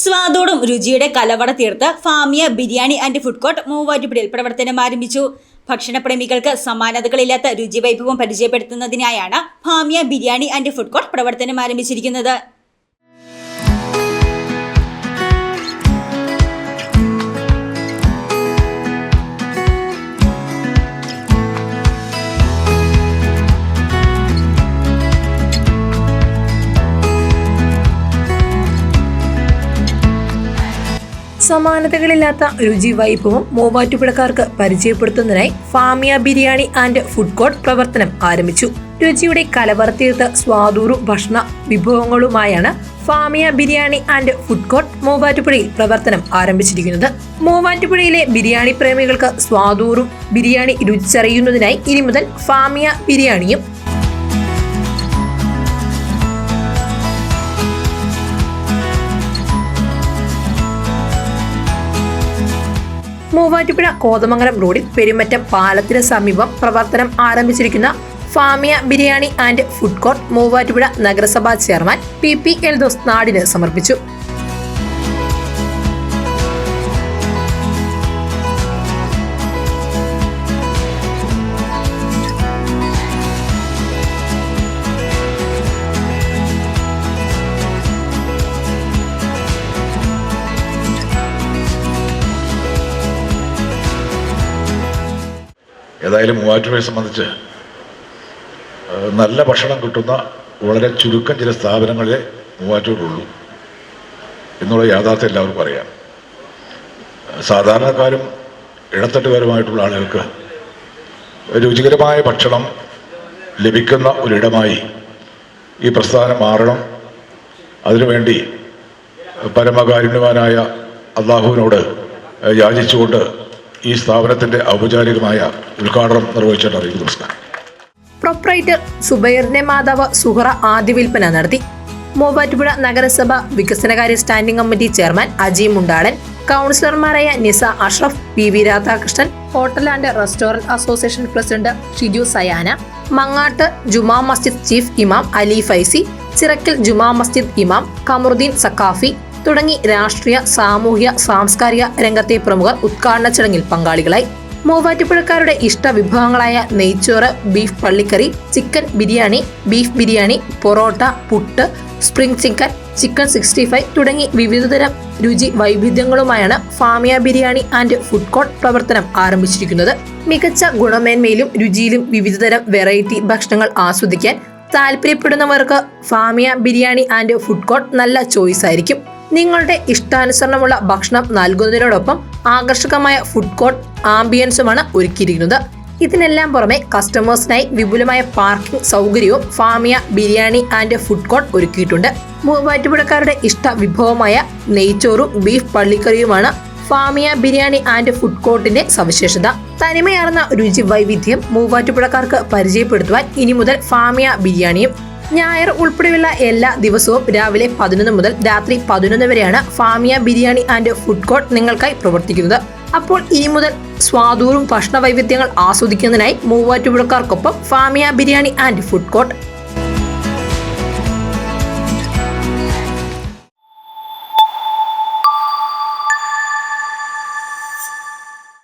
സ്വാദോടും രുചിയുടെ കലവട തീർത്ത് Famia biryani and food court മൂവാറ്റുപുഴയിൽ പ്രവർത്തനം ആരംഭിച്ചു. ഭക്ഷണപ്രേമികൾക്ക് സമാനതകളില്ലാത്ത രുചി വൈഭവം പരിചയപ്പെടുത്തുന്നതിനായാണ് Famia biryani and food court പ്രവർത്തനം ആരംഭിച്ചിരിക്കുന്നത്. സമാനതകളില്ലാത്ത രുചി വൈഭവം മൂവാറ്റുപുഴക്കാർക്ക് പരിചയപ്പെടുത്തുന്നതിനായി Famia biryani and food court പ്രവർത്തനം ആരംഭിച്ചു. രുചിയുടെ കലവർത്തീർത്ത സ്വാദൂറു ഭക്ഷണ വിഭവങ്ങളുമായാണ് Famia biryani and food court മൂവാറ്റുപുഴയിൽ പ്രവർത്തനം ആരംഭിച്ചിരിക്കുന്നത്. മൂവാറ്റുപുഴയിലെ ബിരിയാണി പ്രേമികൾക്ക് സ്വാദൂറും ബിരിയാണി രുചിച്ചറിയുന്നതിനായി ഇനി മുതൽ ഫാമിയ ബിരിയാണിയും മൂവാറ്റുപുഴ കോതമംഗലം റോഡിൽ പെരുമറ്റം പാലത്തിന് സമീപം പ്രവർത്തനം ആരംഭിച്ചിരിക്കുന്ന Famia biryani and food court Muvattupuzha നഗരസഭാ ചെയർമാൻ പി പി എൽദോസ് നാടിന് സമർപ്പിച്ചു. ഏതായാലും മൂവാറ്റുപുഴയെ സംബന്ധിച്ച് നല്ല ഭക്ഷണം കിട്ടുന്ന വളരെ ചുരുക്കം ചില സ്ഥാപനങ്ങളെ മൂവാറ്റൂരുള്ളൂ എന്നുള്ള യാഥാർത്ഥ്യം എല്ലാവർക്കും അറിയാം. സാധാരണക്കാരും ഇടത്തട്ടുകാരുമായിട്ടുള്ള ആളുകൾക്ക് രുചികരമായ ഭക്ഷണം ലഭിക്കുന്ന ഒരിടമായി ഈ പ്രസ്ഥാനം മാറണം. അതിനുവേണ്ടി പരമകാരുണ്യവാനായ അള്ളാഹുവിനോട് യാചിച്ചുകൊണ്ട് ഈ സ്ഥാപനത്തിന്റെ ഔപചാരികമായ ഉദ്ഘാടനം നിർവഹിച്ചിട്ട് അറിയിക്കുന്നു. നമസ്കാരം. പ്രൊപ്പറേറ്റർ സുബൈറിന്റെ മാതാവ് സുഹറ ആദ്യ വിൽപ്പന നടത്തി. മൂവാറ്റുപുഴ നഗരസഭ വികസനകാര്യ standing committee chairman Aji Mundadan കൗൺസിലർമാരായ Nisa Ashraf P V Radhakrishnan hotel and restaurant association president Shiju Sayana Mangattu Juma Masjid chief ഇമാം അലി ഫൈസി ചിറക്കൽ ജുമാ മസ്ജിദ് ഇമാം കമറുദ്ദീൻ സക്കാഫി തുടങ്ങി രാഷ്ട്രീയ സാമൂഹ്യ സാംസ്കാരിക രംഗത്തെ പ്രമുഖർ ഉദ്ഘാടന ചടങ്ങിൽ പങ്കാളികളായി. മൂവാറ്റുപുഴക്കാരുടെ ഇഷ്ട വിഭവങ്ങളായ നെയ്ച്ചോറ് beef പള്ളിക്കറി chicken biryani beef biryani parotta puttu spring chicken chicken sixty five തുടങ്ങി വിവിധതരം രുചി വൈവിധ്യങ്ങളുമായാണ് Famia biryani and food court പ്രവർത്തനം ആരംഭിച്ചിരിക്കുന്നത്. മികച്ച ഗുണമേന്മയിലും രുചിയിലും വിവിധതരം വെറൈറ്റി ഭക്ഷണങ്ങൾ ആസ്വദിക്കാൻ താല്പര്യപ്പെടുന്നവർക്ക് Famia biryani and food court നല്ല ചോയ്സ് ആയിരിക്കും. നിങ്ങളുടെ ഇഷ്ടാനുസരണമുള്ള ഭക്ഷണം നൽകുന്നതിനോടൊപ്പം ആകർഷകമായ ഫുഡ് കോർട്ട് ആംബിയൻസുമാണ് ഒരുക്കിയിരിക്കുന്നത്. ഇതിനെല്ലാം പുറമെ കസ്റ്റമേഴ്സിനായി വിപുലമായ പാർക്കിംഗ് സൗകര്യവും Famia biryani and food court ഒരുക്കിയിട്ടുണ്ട്. മൂവാറ്റുപുഴക്കാരുടെ ഇഷ്ട വിഭവമായ നെയ്ച്ചോറും ബീഫ് പള്ളിക്കറിയുമാണ് ഫാമിയ ബിരിയാണി ആൻഡ് ഫുഡ് കോർട്ടിന്റെ സവിശേഷത. തനിമയാർന്ന രുചി വൈവിധ്യം മൂവാറ്റുപുഴക്കാർക്ക് പരിചയപ്പെടുത്തുവാൻ ഇനി മുതൽ ഫാമിയ ബിരിയാണിയും ഞായർ ഉൾപ്പെടെയുള്ള എല്ലാ ദിവസവും രാവിലെ പതിനൊന്ന് മുതൽ രാത്രി പതിനൊന്ന് വരെയാണ് Famia biryani and food court നിങ്ങൾക്കായി പ്രവർത്തിക്കുന്നത്. അപ്പോൾ ഇനി മുതൽ സ്വാദൂറും ഭക്ഷണ വൈവിധ്യങ്ങൾ ആസ്വദിക്കുന്നതിനായി മൂവാറ്റുപുഴക്കാർക്കൊപ്പം Famia biryani and food court